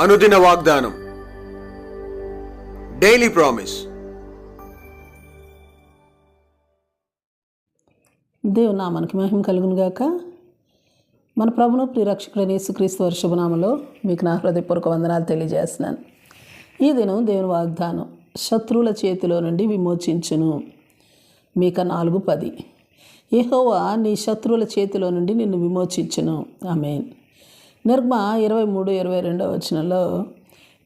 అనుదిన వాగ్దానం. Daily promise దేవుని నామానికి మహిమ కలుగును గాక. మన ప్రభును ప్రియరక్షకుడైన యేసుక్రీస్తు వారి మీకు నా హృదయపూర్వక వందనాలు తెలియజేస్తున్నాను. ఈ దినం దేవుని వాగ్దానం శత్రువుల చేతిలో నుండి విమోచించును. మీక నాలుగు పది. యెహోవా నీ శత్రువుల చేతిలో నుండి నిన్ను విమోచించును. ఆమెన్. నిర్మ ఇరవై మూడు ఇరవై రెండవ వచనంలో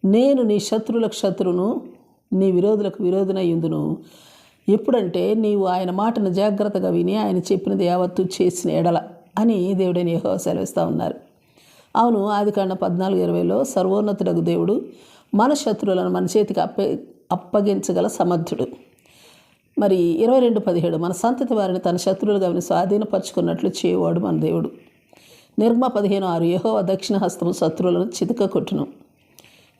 నేను నీ శత్రువులకు శత్రువును నీ విరోధులకు విరోధునయ్యుందును ఎప్పుడంటే నీవు ఆయన మాటను జాగ్రత్తగా విని ఆయన చెప్పినది యావత్తు చేసిన ఎడల అని దేవుడని యహో సెలవిస్తూ ఉన్నారు. అవును ఆది కాండ పద్నాలుగు ఇరవైలో సర్వోన్నతుడకు దేవుడు మన శత్రువులను మన చేతికి అప్ప అప్పగించగల సమర్థుడు. మరి ఇరవై రెండు పదిహేడు మన సంతతి వారిని తన శత్రువులుగా విని స్వాధీనపరుచుకున్నట్లు చేయవాడు మన దేవుడు. నిర్మ పదిహేను ఆరు యహోవ దక్షిణ హస్తము శత్రువులను చితక కొట్టును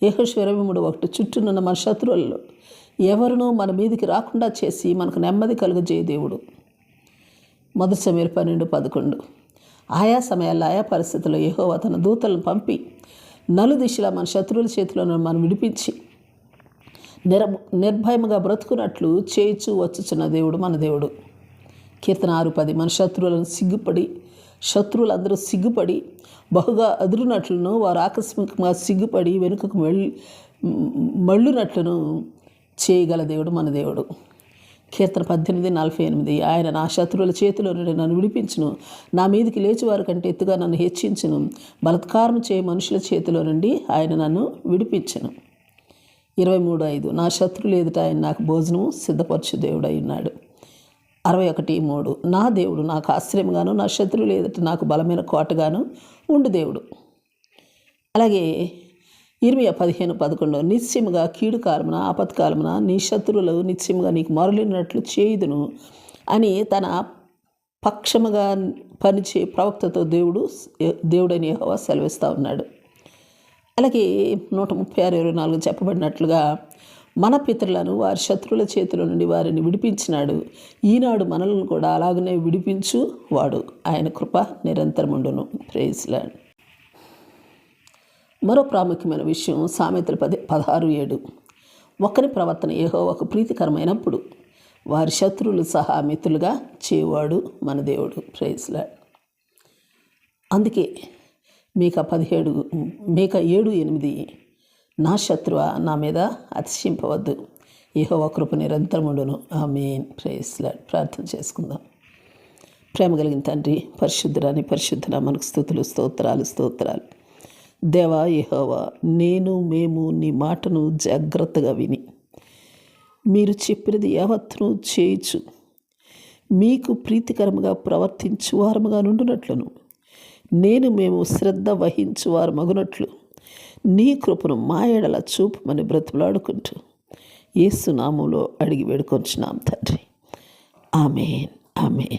యెహోషు ఇరవై మూడు ఒకటి చుట్టూనున్న మన శత్రువులలో ఎవరునూ మన మీదికి రాకుండా చేసి మనకు నెమ్మది కలుగజేయ దేవుడు. మొదటి సమీర పన్నెండు పదకొండు. ఆయా సమయాల్లో ఆయా పరిస్థితుల్లో యహోవ తన దూతలను పంపి నలుదిశలా మన శత్రువుల చేతిలో మనం విడిపించి నిర నిర్భయముగా బ్రతుకున్నట్లు చేయిచు వచ్చుచున్న దేవుడు మన దేవుడు. కీర్తన ఆరు పది. మన శత్రువులను సిగ్గుపడి శత్రువులందరూ సిగ్గుపడి బహుగా అదురునట్లును వారు ఆకస్మికంగా సిగ్గుపడి వెనుకకు వెళ్ళి మళ్ళునట్లును చేయగల దేవుడు మన దేవుడు. కీర్తన పద్దెనిమిది నలభై ఎనిమిది. ఆయన నా శత్రువుల చేతిలో నుండి నన్ను విడిపించును. నా మీదకి లేచివారి కంటే ఎత్తుగా నన్ను హెచ్చించును. బలత్కారం చేయ మనుషుల చేతిలో నుండి ఆయన నన్ను విడిపించను. ఇరవై మూడు ఐదు. నా శత్రువులు ఎదుట ఆయన నాకు భోజనము సిద్ధపరచు దేవుడై ఉన్నాడు. అరవై ఒకటి మూడు. నా దేవుడు నాకు ఆశ్రయంగాను నా శత్రువులు ఎదుట నాకు బలమైన కోటగాను ఉండు దేవుడు. అలాగే ఇరవై పదిహేను పదకొండు. నిశ్చయముగా కీడు కాలమున ఆపత్కాలమున నీ శత్రువులు నిశ్చయముగా నీకు మరలినట్లు చేయుదును అని తన పక్షముగా పనిచే ప్రవక్తతో దేవుడు దేవుడని యెహోవా సెలవిస్తూ ఉన్నాడు. అలాగే నూట ముప్పై ఆరు ఇరవై నాలుగు చెప్పబడినట్లుగా మన పితరులను వారి శత్రువుల చేతిలో నుండి వారిని విడిపించినాడు. ఈనాడు మనలను కూడా అలాగనే విడిపించు వాడు. ఆయన కృప నిరంతరముండును ప్రేజ్లాడ్ మరో ప్రాముఖ్యమైన విషయం సామెతలు పది పదహారు ఏడు. ఒకరి ప్రవర్తన ఏహో ఒక ప్రీతికరమైనప్పుడు వారి శత్రువులు సహా మిత్రులుగా చేవాడు మన దేవుడు. ప్రేజ్లాడ్ అందుకే మీక పదిహేడు మీక ఏడు ఎనిమిది నా శత్రువ నా మీద అతిశింపవద్దు ఏహో కృప నిరంతరముండును ఆ మెయిన్ ప్రేస్లాడ్ ప్రార్థన చేసుకుందాం. ప్రేమ కలిగిన తండ్రి పరిశుద్ధురాని పరిశుద్ధన మనకు స్థుతులు స్తోత్రాలు స్తోత్రాలు. దేవా ఇహోవా నేను మేము నీ మాటను జాగ్రత్తగా విని మీరు చెప్పినది యావత్తును చేయుచు మీకు ప్రీతికరముగా ప్రవర్తించు వారముగా నుండునట్లును. నేను మేము శ్రద్ధ వహించు వారు మగునట్లు నీ కృపను మా ఎడల చూపమని బ్రతులాడుకుంటూ యేసు నామంలో అడిగి వేడుకొంచున్నాం తండ్రి. Amen amen.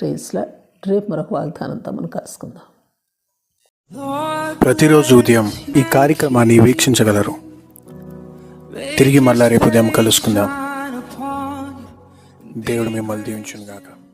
ప్రేస్లా రేపు మరొక వాగ్దానంతో మనం కలుసుకుందాం. ప్రతిరోజు ఉదయం ఈ కార్యక్రమాన్ని వీక్షించగలరు. తిరిగి మళ్ళా రేపు ఉదయం కలుసుకుందాం. దేవుడు మిమ్మల్ని దీవించునుగాక.